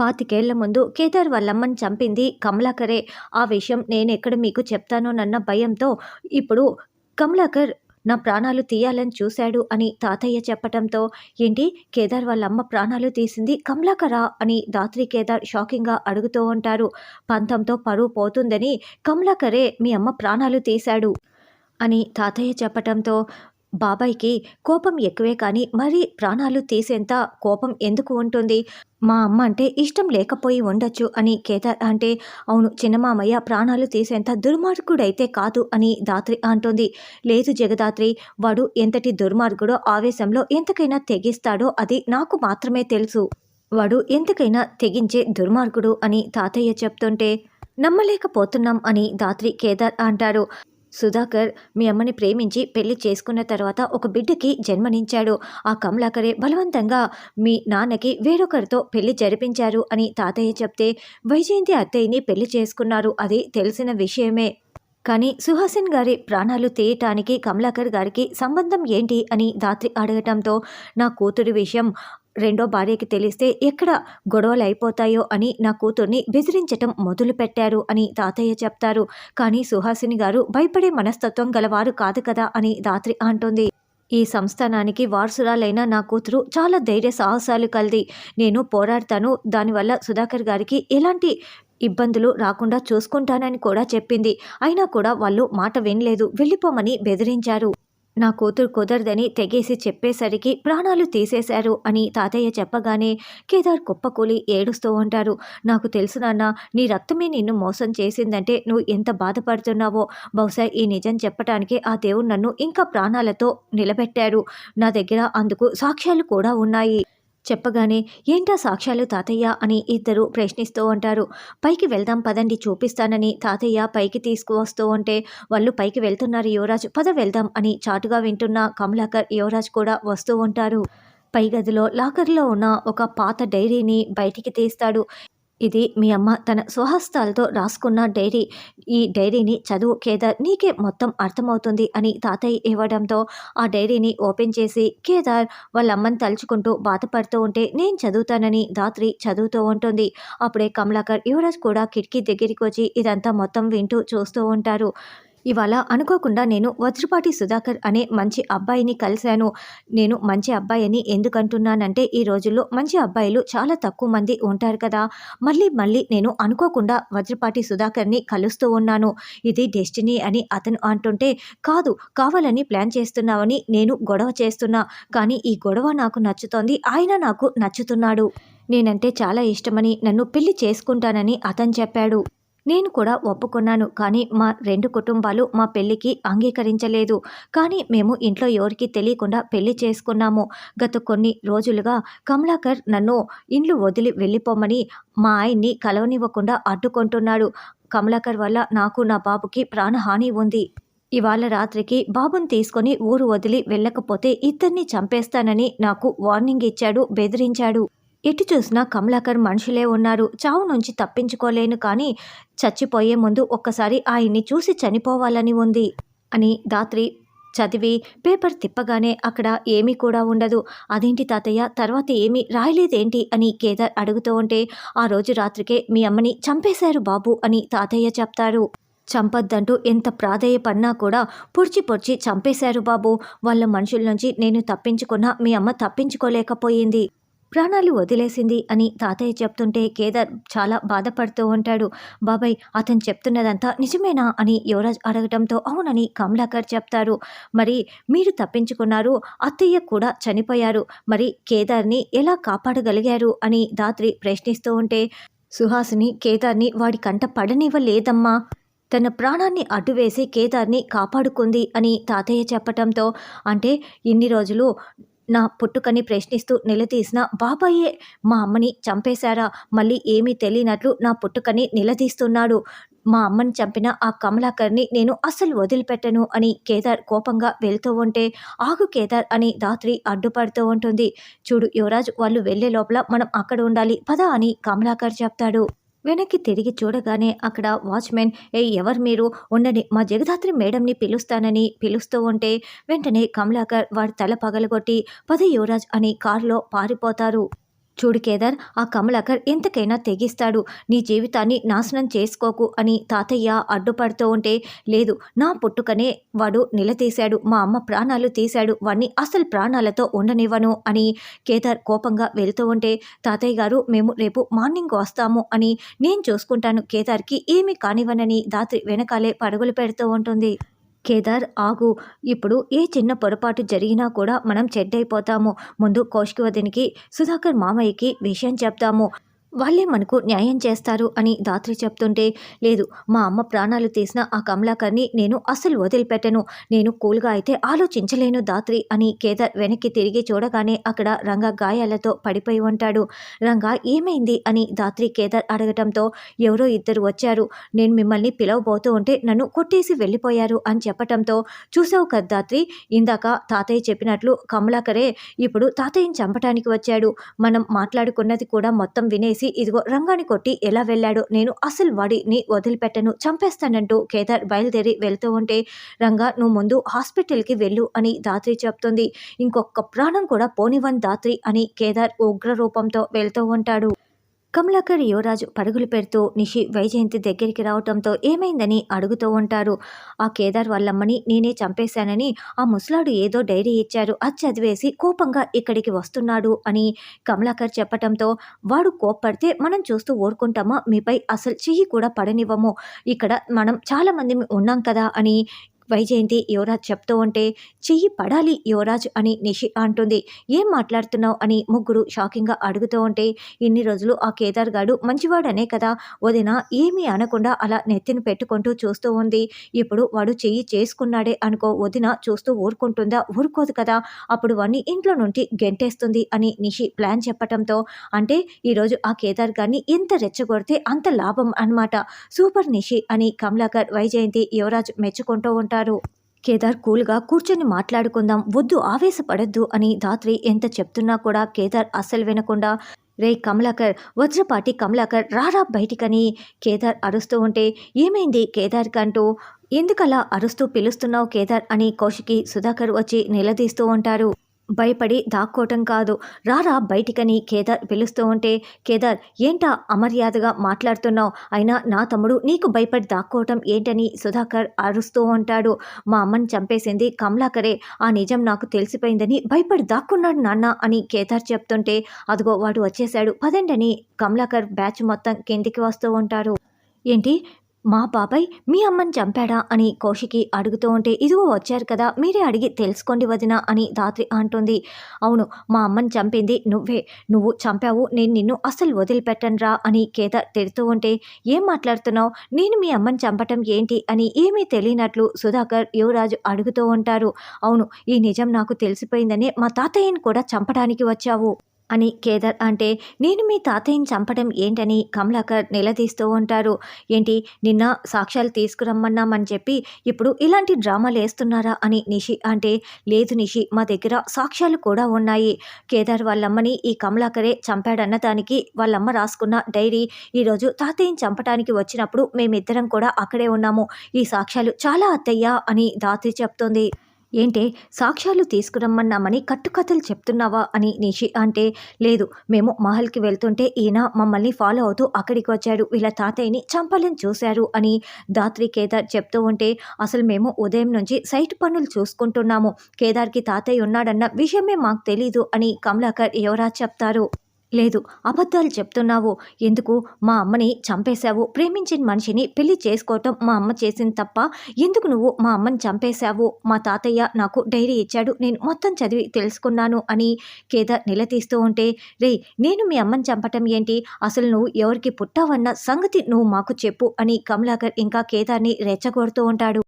పాతికేళ్ళ ముందు కేదార్ వల్లమ్మని చంపింది కమలాకరే. ఆ విషయం నేనెక్కడ మీకు చెప్తానోనన్న భయంతో ఇప్పుడు కమలాకర్ నా ప్రాణాలు తీయాలని చూశాడు అని తాతయ్య చెప్పటంతో ఏంటి కేదార్ వాళ్ళ అమ్మ ప్రాణాలు తీసింది కమలాకరా అని దాత్రి కేదార్ షాకింగ్గా అడుగుతూ ఉంటారు. పంతంతో పరువు పోతుందని కమలాకరే మీ అమ్మ ప్రాణాలు తీశాడు అని తాతయ్య చెప్పటంతో బాబాయ్కి కోపం ఎక్కువే కానీ మరి ప్రాణాలు తీసేంత కోపం ఎందుకు ఉంటుంది? మా అమ్మ అంటే ఇష్టం లేకపోయి ఉండొచ్చు అని కేదార్ అంటే అవును చిన్నమామయ్య ప్రాణాలు తీసేంత దుర్మార్గుడైతే కాదు అని దాత్రి అంటుంది. లేదు జగదాత్రి వాడు ఎంతటి దుర్మార్గుడో ఆవేశంలో ఎంతకైనా తెగిస్తాడో అది నాకు మాత్రమే తెలుసు. వాడు ఎంతకైనా తెగించే దుర్మార్గుడు అని తాతయ్య చెప్తుంటే నమ్మలేకపోతున్నాం అని దాత్రి కేదార్ అంటారు. సుధాకర్ మీ అమ్మని ప్రేమించి పెళ్ళి చేసుకున్న తర్వాత ఒక బిడ్డకి జన్మనించాడు ఆ కమలాకరే బలవంతంగా మీ నాన్నకి వేరొకరితో పెళ్ళి జరిపించారు అని తాతయ్య చెప్తే వైజయంతి అత్తయ్యని పెళ్ళి చేసుకున్నారు. అది తెలిసిన విషయమే. కానీ సుహాసిన్ గారి ప్రాణాలు తీయటానికి కమలాకర్ గారికి సంబంధం ఏంటి? అని దాత్రి అడగటంతో నా కూతురి విషయం రెండో భార్యకి తెలిస్తే ఎక్కడ గొడవలు అయిపోతాయో అని నా కూతుర్ని బెదిరించటం మొదలుపెట్టారు అని తాతయ్య చెప్తారు. కానీ సుహాసిని గారు భయపడే మనస్తత్వం గలవారు కాదు కదా అని దాత్రి అంటుంది. ఈ సంస్థానానికి వారసురాలైన నా కూతురు చాలా ధైర్య సాహసాలు కలిది. నేను పోరాడతాను. దానివల్ల సుధాకర్ గారికి ఎలాంటి ఇబ్బందులు రాకుండా చూసుకుంటానని కూడా చెప్పింది. అయినా కూడా వాళ్ళు మాట వినలేదు. వెళ్ళిపోమని బెదిరించారు. నా కూతురు కుదరదని తెగేసి చెప్పేసరికి ప్రాణాలు తీసేశారు అని తాతయ్య చెప్పగానే కేదార్ కుప్పకూలి ఏడుస్తూ ఉంటారు. నాకు తెలుసు నాన్న నీ రక్తమే నిన్ను మోసం చేసిందంటే నువ్వు ఎంత బాధపడుతున్నావో. బహుశా ఈ నిజం చెప్పటానికి ఆ దేవుడు నన్ను ఇంకా ప్రాణాలతో నిలబెట్టారు నా దగ్గర అందుకు సాక్ష్యాలు కూడా ఉన్నాయి. చెప్పగానే ఏంటా సాక్ష్యాలు తాతయ్య? అని ఇద్దరు ప్రశ్నిస్తూ ఉంటారు. పైకి వెళ్దాం పదండి చూపిస్తానని తాతయ్య పైకి తీసుకువస్తూ ఉంటే వాళ్ళు పైకి వెళ్తున్నారు యువరాజ్ పద వెళ్దాం అని చాటుగా వింటున్న కమలాకర్ యువరాజ్ కూడా వస్తూ ఉంటారు. పై గదిలో లాకర్లో ఉన్న ఒక పాత డైరీని బయటికి తీస్తాడు. ఇది మీ అమ్మ తన స్వహస్తాలతో రాసుకున్న డైరీ. ఈ డైరీని చదువు కేదార్ నీకే మొత్తం అర్థమవుతుంది అని తాతయ్య ఇవ్వడంతో ఆ డైరీని ఓపెన్ చేసి కేదార్ వాళ్ళ అమ్మని తలుచుకుంటూ బాధపడుతూ ఉంటే నేను చదువుతానని దాత్రి చదువుతూ ఉంటుంది. అప్పుడే కమలాకర్ యువరాజ్ కూడా కిటికీ దగ్గరికి వచ్చి ఇదంతా మొత్తం వింటూ చూస్తూ ఉంటారు. ఇవాళ అనుకోకుండా నేను వజ్రపాటి సుధాకర్ అనే మంచి అబ్బాయిని కలిశాను. నేను మంచి అబ్బాయిని ఎందుకంటున్నానంటే ఈ రోజుల్లో మంచి అబ్బాయిలు చాలా తక్కువ మంది ఉంటారు కదా. మళ్ళీ మళ్ళీ నేను అనుకోకుండా వజ్రపాటి సుధాకర్ని కలుస్తూ ఉన్నాను. ఇది డెస్టినీ అని అతను అంటుంటే కాదు కావాలని ప్లాన్ చేస్తున్నావని నేను గొడవ చేస్తున్నా. కానీ ఈ గొడవ నాకు నచ్చుతోంది. ఆయన నాకు నచ్చుతున్నాడు. నేనంటే చాలా ఇష్టమని నన్ను పెళ్ళి చేసుకుంటానని అతను చెప్పాడు. నేను కూడా ఒప్పుకున్నాను కానీ మా రెండు కుటుంబాలు మా పెళ్ళికి అంగీకరించలేదు. కానీ మేము ఇంట్లో ఎవరికి తెలియకుండా పెళ్ళి చేసుకున్నాము. గత కొన్ని రోజులుగా కమలాకర్ నన్ను ఇండ్లు వదిలి వెళ్ళిపోమని మా ఆయన్ని కలవనివ్వకుండా అడ్డుకుంటున్నాడు. కమలాకర్ వల్ల నాకు నా బాబుకి ప్రాణహాని ఉంది. ఇవాళ రాత్రికి బాబుని తీసుకొని ఊరు వదిలి వెళ్ళకపోతే ఇద్దరిని చంపేస్తానని నాకు వార్నింగ్ ఇచ్చాడు బెదిరించాడు. ఎటు చూసినా కమలాకర్ మనుషులే ఉన్నారు. చావు నుంచి తప్పించుకోలేను కానీ చచ్చిపోయే ముందు ఒక్కసారి ఆయన్ని చూసి చనిపోవాలని ఉంది అని దాత్రి చదివి పేపర్ తిప్పగానే అక్కడ ఏమీ కూడా ఉండదు. అదేంటి తాతయ్య? తర్వాత ఏమీ రాయలేదేంటి? అని కేదార్ అడుగుతూ ఉంటే ఆ రోజు రాత్రికే మీ అమ్మని చంపేశారు బాబు అని తాతయ్య చెప్తారు. చంపద్దంటూ ఎంత ప్రాధేయపడినా కూడా పొడిచి పొడిచి చంపేశారు బాబు. వాళ్ళ మనుషుల నుంచి నేను తప్పించుకున్నా మీ అమ్మ తప్పించుకోలేకపోయింది. ప్రాణాలు వదిలేసింది అని తాతయ్య చెప్తుంటే కేదార్ చాలా బాధపడుతూ ఉంటాడు. బాబాయ్ అతను చెప్తున్నదంతా నిజమేనా అని యువరాజ్ అడగడంతో అవునని కమలాకర్ చెప్తారు. మరి మీరు తప్పించుకున్నారు అత్తయ్య కూడా చనిపోయారు. మరి కేదార్ని ఎలా కాపాడగలిగారు అని దాత్రి ప్రశ్నిస్తూ ఉంటే సుహాసిని కేదార్ని వాడి కంట పడనివ్వలేదమ్మా. తన ప్రాణాన్ని అడ్డువేసి కేదార్ని కాపాడుకుంది అని తాతయ్య చెప్పటంతో అంటే ఇన్ని రోజులు నా పుట్టుకని ప్రశ్నిస్తూ నిలదీసిన బాబాయే మా అమ్మని చంపేశారా? మళ్ళీ ఏమీ తెలియనట్లు నా పుట్టుకని నిలదీస్తున్నాడు. మా అమ్మని చంపిన ఆ కమలాకర్ని నేను అస్సలు వదిలిపెట్టను అని కేదార్ కోపంగా వెళ్తూ ఉంటే ఆగు కేదార్ అని దాత్రి అడ్డుపడుతూ ఉంటుంది. చూడు యువరాజ్ వాళ్ళు వెళ్ళే లోపల మనం అక్కడ ఉండాలి. పద అని కమలాకర్ చెప్తాడు. వెనక్కి తిరిగి చూడగానే అక్కడ వాచ్మెన్ ఏ ఎవరు మీరు? ఉండని మా జగదాత్రి మేడంని పిలుస్తానని పిలుస్తూ ఉంటే వెంటనే కమలాకర్ వాడి తల పగలగొట్టి పద యువరాజ్ అని కారులో పారిపోతారు. చూడు కేదార్ ఆ కమలాకర్ ఎంతకైనా తెగిస్తాడు. నీ జీవితాన్ని నాశనం చేసుకోకు అని తాతయ్య అడ్డుపడుతూ ఉంటే లేదు నా పుట్టుకనే వాడు నిలదీశాడు. మా అమ్మ ప్రాణాలు తీశాడు. వాణ్ణి అసలు ప్రాణాలతో ఉండనివ్వను అని కేదార్ కోపంగా వెళ్తూ ఉంటే తాతయ్య గారు మేము రేపు మార్నింగ్ వస్తాము అని నేను చూసుకుంటాను. కేదార్కి ఏమీ కానివ్వనని దాత్రి వెనకాలే పరుగులు పెడుతూ ఉంటుంది. కేదార్ ఆగు. ఇప్పుడు ఏ చిన్న పొరపాటు జరిగినా కూడా మనం చెడ్డైపోతాము. ముందు కౌశికి వదినికి సుధాకర్ మామయ్యకి విషయం చెప్తాము. వాళ్ళే మనకు న్యాయం చేస్తారు అని దాత్రి చెప్తుంటే లేదు మా అమ్మ ప్రాణాలు తీసిన ఆ కమలాకర్ని నేను అస్సలు వదిలిపెట్టను. నేను కూల్గా అయితే ఆలోచించలేను దాత్రి అని కేదార్ వెనక్కి తిరిగి చూడగానే అక్కడ రంగ గాయాలతో పడిపోయి ఉంటాడు. రంగా ఏమైంది? అని దాత్రి కేదార్ అడగటంతో ఎవరో ఇద్దరు వచ్చారు. నేను మిమ్మల్ని పిలవబోతూ ఉంటే నన్ను కొట్టేసి వెళ్ళిపోయారు అని చెప్పటంతో చూసావు కదా దాత్రి ఇందాక తాతయ్య చెప్పినట్లు కమలాకరే ఇప్పుడు తాతయ్యని చంపటానికి వచ్చాడు. మనం మాట్లాడుకున్నది కూడా మొత్తం వినేసి ఇదిగో రంగాన్ని కొట్టి ఎలా వెళ్ళాడో నేను అసలు వాడిని వదిలిపెట్టను చంపేస్తానంటూ కేదార్ బయలుదేరి వెళ్తూ ఉంటే రంగా నువ్వు ముందు హాస్పిటల్కి వెళ్ళు అని దాత్రి చెప్తుంది. ఇంకొక ప్రాణం కూడా పోనివన్ దాత్రి అని కేదార్ ఉగ్ర రూపంతో వెళ్తూ ఉంటాడు. కమలాకర్ యువరాజు పరుగులు పెడుతూ నిషి వైజయంతి దగ్గరికి రావటంతో ఏమైందని అడుగుతూ ఉంటారు. ఆ కేదార్ వాళ్ళమ్మని నేనే చంపేశానని ఆ ముసలాడు ఏదో డైరీ ఇచ్చారు. అది చదివేసి కోపంగా ఇక్కడికి వస్తున్నాడు అని కమలాకర్ చెప్పటంతో వాడు కోప్పడితే మనం చూస్తూ ఊరుకుంటామా? మీపై అసలు చెయ్యి కూడా పడనివ్వము. ఇక్కడ మనం చాలామంది ఉన్నాం కదా అని వైజయంతి యువరాజ్ చెప్తూ ఉంటే చెయ్యి పడాలి యువరాజ్ అని నిషి అంటుంది. ఏం మాట్లాడుతున్నావు? అని ముగ్గురు షాకింగ్గా అడుగుతూ ఉంటే ఇన్ని రోజులు ఆ కేదార్ గాడు మంచివాడనే కదా వదిన ఏమీ అనకుండా అలా నెత్తిని పెట్టుకుంటూ చూస్తూ ఉంది. ఇప్పుడు వాడు చెయ్యి చేసుకున్నాడే అనుకో వదిన చూస్తూ ఊరుకుంటుందా? ఊరుకోదు కదా అప్పుడు వాడిని ఇంట్లో నుండి గెంటేస్తుంది అని నిషి ప్లాన్ చెప్పటంతో అంటే ఈరోజు ఆ కేదార్ గారిని ఎంత రెచ్చగొడితే అంత లాభం అన్నమాట. సూపర్ నిషి అని కమలాకర్ వైజయంతి యువరాజ్ మెచ్చుకుంటూ ఉంటారు. కేదార్ కూల్గా కూర్చొని మాట్లాడుకుందాం వద్దు ఆవేశపడద్దు అని ధాత్రి ఎంత చెప్తున్నా కూడా కేదార్ అస్సలు వినకుండా రే కమలాకర్ వజ్రపాటి కమలాకర్ రారా బయటికని కేదార్ అరుస్తూ ఉంటే ఏమైంది కేదార్ కంటూ ఎందుకలా అరుస్తూ పిలుస్తున్నావు కేదార్ అని కౌశికి సుధాకర్ వచ్చి నిలదీస్తూ ఉంటారు. భయపడి దాక్కోవటం కాదు. రారా బయటికని కేదార్ పిలుస్తూ ఉంటే కేదార్ ఏంటా అమర్యాదగా మాట్లాడుతున్నావు? అయినా నా తమ్ముడు నీకు భయపడి దాక్కోవటం ఏంటని సుధాకర్ అరుస్తూ ఉంటాడు. మా అమ్మని చంపేసింది కమలాకరే. ఆ నిజం నాకు తెలిసిపోయిందని భయపడి దాక్కున్నాడు నాన్న అని కేదార్ చెప్తుంటే అదిగో వాడు వచ్చేశాడు. పదండని కమలాకర్ బ్యాచ్ మొత్తం కిందికి వస్తూ ఉంటారు. ఏంటి? మా బాబాయ్ మీ అమ్మని చంపాడా అని కౌశికి అడుగుతూ ఉంటే ఇదిగో వచ్చారు కదా మీరే అడిగి తెలుసుకోండి వదిన అని దాత్రి అంటుంది. అవును మా అమ్మని చంపింది నువ్వే. నువ్వు చంపావు నేను నిన్ను అసలు వదిలిపెట్టనురా అని కేదార్ తిడుతూ ఉంటే ఏం మాట్లాడుతున్నావు? నేను మీ అమ్మని చంపటం ఏంటి అని ఏమీ తెలియనట్లు సుధాకర్ యువరాజు అడుగుతూ ఉంటారు. అవును ఈ నిజం నాకు తెలిసిపోయిందని మా తాతయ్యని కూడా చంపడానికి వచ్చావు. అని కేదార్ అంటే నేను మీ తాతయ్యని చంపడం ఏంటని కమలాకర్ నిలదీస్తూ ఉంటారు. ఏంటి నిన్న సాక్ష్యాలు తీసుకురమ్మన్నామని చెప్పి ఇప్పుడు ఇలాంటి డ్రామాలు వేస్తున్నారా? అని నిషి అంటే లేదు నిషి మా దగ్గర సాక్ష్యాలు కూడా ఉన్నాయి. కేదార్ వాళ్ళమ్మని ఈ కమలాకరే చంపాడన్న దానికి వాళ్ళమ్మ రాసుకున్న డైరీ ఈరోజు తాతయ్యని చంపడానికి వచ్చినప్పుడు మేమిద్దరం కూడా అక్కడే ఉన్నాము. ఈ సాక్ష్యాలు చాలా అత్తయ్యా అని దాత్రి చెప్తోంది. ఏంటే సాక్ష్యాలు తీసుకురమ్మన్నామని కట్టుకథలు చెప్తున్నావా అని నిషి అంటే లేదు మేము మహల్కి వెళ్తుంటే ఈయన మమ్మల్ని ఫాలో అవుతూ అక్కడికి వచ్చాడు వీళ్ళ తాతయ్యని చంపాలని చూశారు అని దాత్రి కేదార్ చెప్తూ ఉంటే అసలు మేము ఉదయం నుంచి సైట్ పనులు చూసుకుంటున్నాము. కేదార్కి తాతయ్య ఉన్నాడన్న విషయమే మాకు తెలీదు అని కమలాకర్ యువరాజ్ చెప్తారు. లేదు అబద్ధాలు చెప్తున్నావు. ఎందుకు? మా అమ్మని చంపేశావు. ప్రేమించిన మనిషిని పెళ్ళి చేసుకోవటం మా అమ్మ చేసింది తప్ప ఎందుకు నువ్వు మా అమ్మని చంపేశావు? మా తాతయ్య నాకు డైరీ ఇచ్చాడు. నేను మొత్తం చదివి తెలుసుకున్నాను అని కేదార్ నిలదీస్తూ ఉంటే రే నేను మీ అమ్మని చంపటం ఏంటి? అసలు నువ్వు ఎవరికి పుట్టావన్న సంగతి నువ్వు మాకు చెప్పు అని కమలాకర్ ఇంకా కేదార్ని రెచ్చగొడుతూ ఉంటాడు.